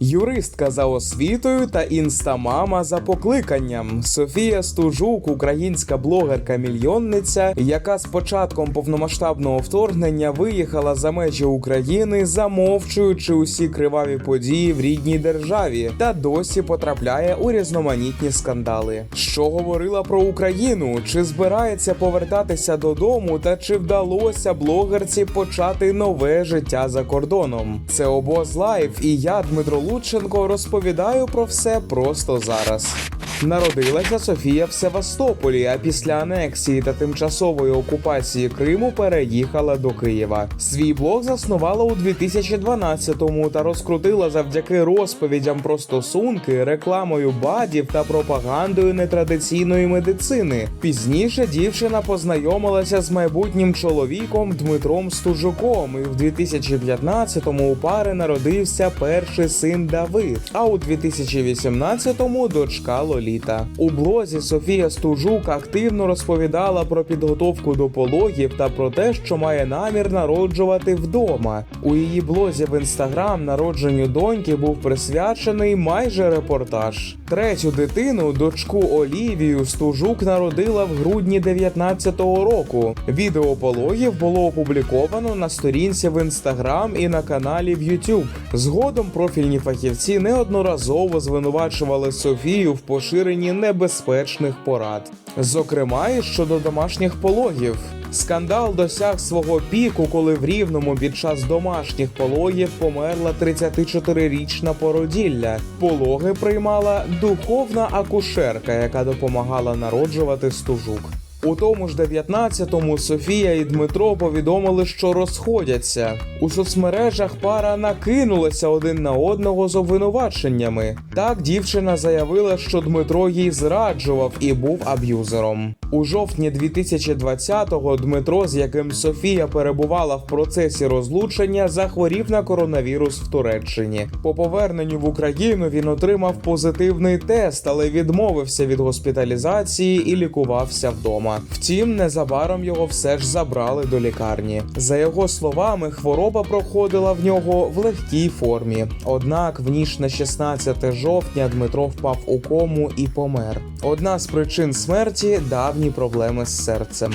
Юристка за освітою та інстамама за покликанням. Софія Стужук, українська блогерка-мільйонниця, яка з початком повномасштабного вторгнення виїхала за межі України, замовчуючи усі криваві події в рідній державі, та досі потрапляє у різноманітні скандали. Що говорила про Україну? Чи збирається повертатися додому, та чи вдалося блогерці почати нове життя за кордоном? Це обоз лайв, і я, Дмитро Лученко, розповідаю про все просто зараз. Народилася Софія в Севастополі, а після анексії та тимчасової окупації Криму переїхала до Києва. Свій блог заснувала у 2012-му та розкрутила завдяки розповідям про стосунки, рекламою бадів та пропагандою нетрадиційної медицини. Пізніше дівчина познайомилася з майбутнім чоловіком Дмитром Стужуком, і в 2015-му у пари народився перший син Давид. А у 2018-му дочка Лоліта. У блозі Софія Стужук активно розповідала про підготовку до пологів та про те, що має намір народжувати вдома. У її блозі в інстаграм народженню доньки був присвячений майже репортаж. Третю дитину, дочку Олівію, Стужук народила в грудні 19-го року. Відео пологів було опубліковано на сторінці в інстаграм і на каналі в YouTube. Згодом профільні фахівці неодноразово звинувачували Софію в поширенні небезпечних порад, зокрема і щодо домашніх пологів. Скандал досяг свого піку, коли в рівному під час домашніх пологів померла 34-річна породілля. Пологи приймала духовна акушерка, яка допомагала народжувати стужук. У тому ж 19-му Софія і Дмитро повідомили, що розходяться. У соцмережах пара накинулася один на одного з обвинуваченнями. Так дівчина заявила, що Дмитро їй зраджував і був аб'юзером. У жовтні 2020-го Дмитро, з яким Софія перебувала в процесі розлучення, захворів на коронавірус в Туреччині. По поверненню в Україну він отримав позитивний тест, але відмовився від госпіталізації і лікувався вдома. Втім, незабаром його все ж забрали до лікарні. За його словами, хвороба проходила в нього в легкій формі. Однак, в ніч на 16 жовтня Дмитро впав у кому і помер. Одна з причин смерті давні проблеми з серцем.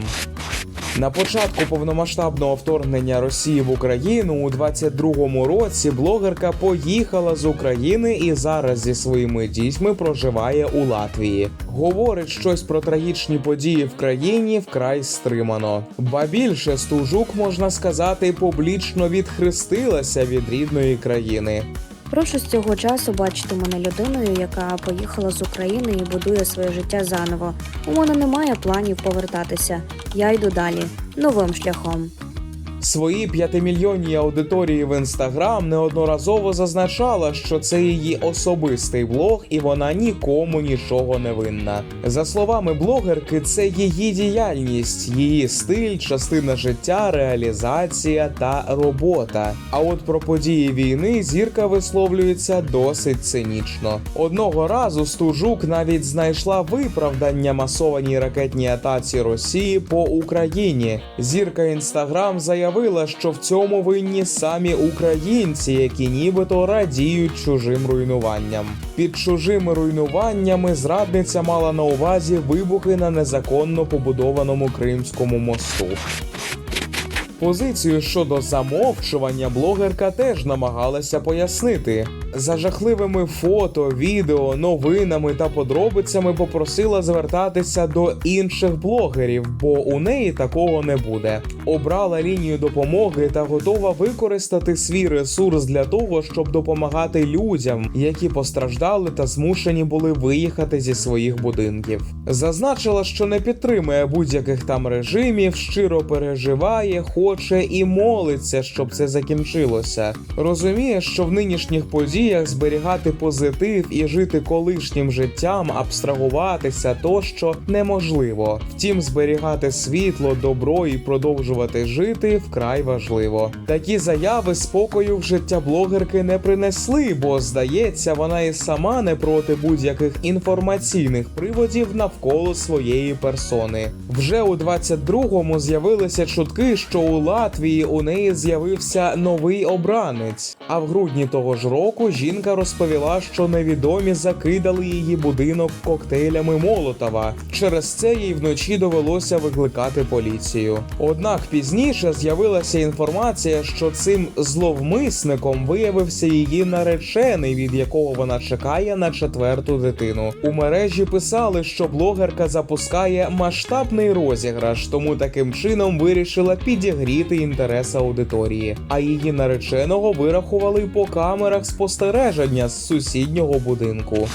На початку повномасштабного вторгнення Росії в Україну у 22-му році блогерка поїхала з України і зараз зі своїми дітьми проживає у Латвії. Говорить щось про трагічні події в країні вкрай стримано. Ба більше стужук можна сказати публічно відхрестилася від рідної країни. Прошу з цього часу бачити мене людиною, яка поїхала з України і будує своє життя заново. У мене немає планів повертатися. Я йду далі новим шляхом. Своїй п'ятимільйонній аудиторії в інстаграм неодноразово зазначала, що це її особистий блог, і вона нікому нічого не винна. За словами блогерки, це її діяльність, її стиль, частина життя, реалізація та робота. А от про події війни зірка висловлюється досить цинічно. Одного разу Стужук навіть знайшла виправдання масованій ракетній атаці Росії по Україні. Зірка інстаграм заявила, що в цьому винні самі українці, які нібито радіють чужим руйнуванням. Під чужими руйнуваннями зрадниця мала на увазі вибухи на незаконно побудованому Кримському мосту. Позицію щодо замовчування блогерка теж намагалася пояснити. За жахливими фото, відео, новинами та подробицями попросила звертатися до інших блогерів, бо у неї такого не буде. Обрала лінію допомоги та готова використати свій ресурс для того, щоб допомагати людям, які постраждали та змушені були виїхати зі своїх будинків. Зазначила, що не підтримує будь-яких там режимів, щиро переживає, хоче і молиться, щоб це закінчилося. Розуміє, що в нинішніх подіях зберігати позитив і жити колишнім життям, абстрагуватися тощо неможливо. Втім, зберігати світло, добро і продовжувати жити вкрай важливо. Такі заяви спокою в життя блогерки не принесли, бо здається, вона і сама не проти будь-яких інформаційних приводів навколо своєї персони. Вже у 22-му з'явилися чутки, що у у Латвії у неї з'явився новий обранець. А в грудні того ж року жінка розповіла, що невідомі закидали її будинок коктейлями Молотова. Через це їй вночі довелося викликати поліцію. Однак пізніше з'явилася інформація, що цим зловмисником виявився її наречений, від якого вона чекає на четверту дитину. У мережі писали, що блогерка запускає масштабний розіграш, тому таким чином вирішила підігріти інтерес аудиторії. А її нареченого вирахували по камерах спостереження з сусіднього будинку.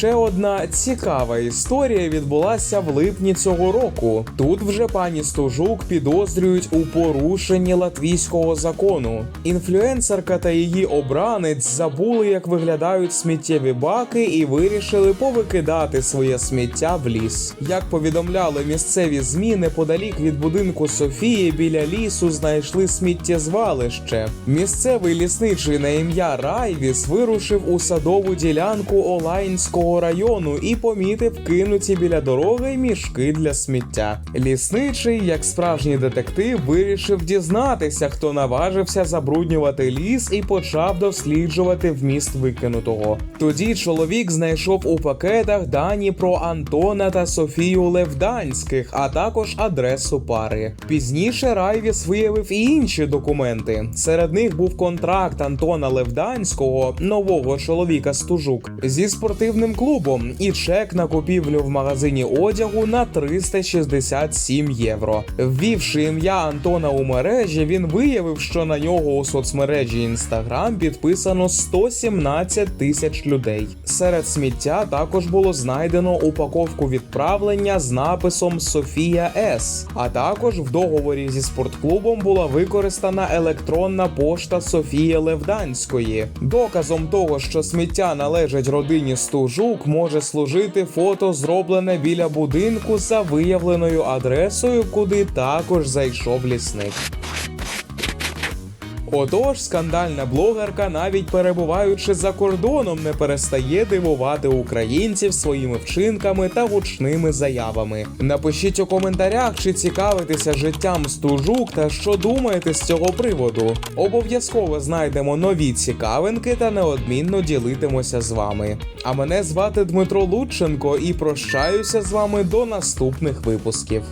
Ще одна цікава історія відбулася в липні цього року. Тут вже пані Стожук підозрюють у порушенні латвійського закону. Інфлюенсерка та її обранець забули, як виглядають сміттєві баки, і вирішили повикидати своє сміття в ліс. Як повідомляли місцеві змі, неподалік від будинку Софії біля лісу знайшли сміттєзвалище. Місцевий лісничий на ім'я Райвіс вирушив у садову ділянку Олайнського району і помітив кинуті біля дороги мішки для сміття. Лісничий, як справжній детектив, вирішив дізнатися, хто наважився забруднювати ліс і почав досліджувати вміст викинутого. Тоді чоловік знайшов у пакетах дані про Антона та Софію Левданських, а також адресу пари. Пізніше Райвіс виявив і інші документи. Серед них був контракт Антона Левданського, нового чоловіка Стужук, зі спортивним клубом і чек на купівлю в магазині одягу на 367 євро. Ввівши ім'я Антона у мережі, він виявив, що на нього у соцмережі Instagram підписано 117 тисяч людей. Серед сміття також було знайдено упаковку відправлення з написом Софія С. А також в договорі зі спортклубом була використана електронна пошта Софії Левданської. Доказом того, що сміття належить родині Стужук, може служити фото, зроблене біля будинку за виявленою адресою, куди також зайшов лісник. Отож, скандальна блогерка, навіть перебуваючи за кордоном, не перестає дивувати українців своїми вчинками та гучними заявами. Напишіть у коментарях, чи цікавитеся життям стужук та що думаєте з цього приводу. Обов'язково знайдемо нові цікавинки та неодмінно ділитимося з вами. А мене звати Дмитро Лученко і прощаюся з вами до наступних випусків.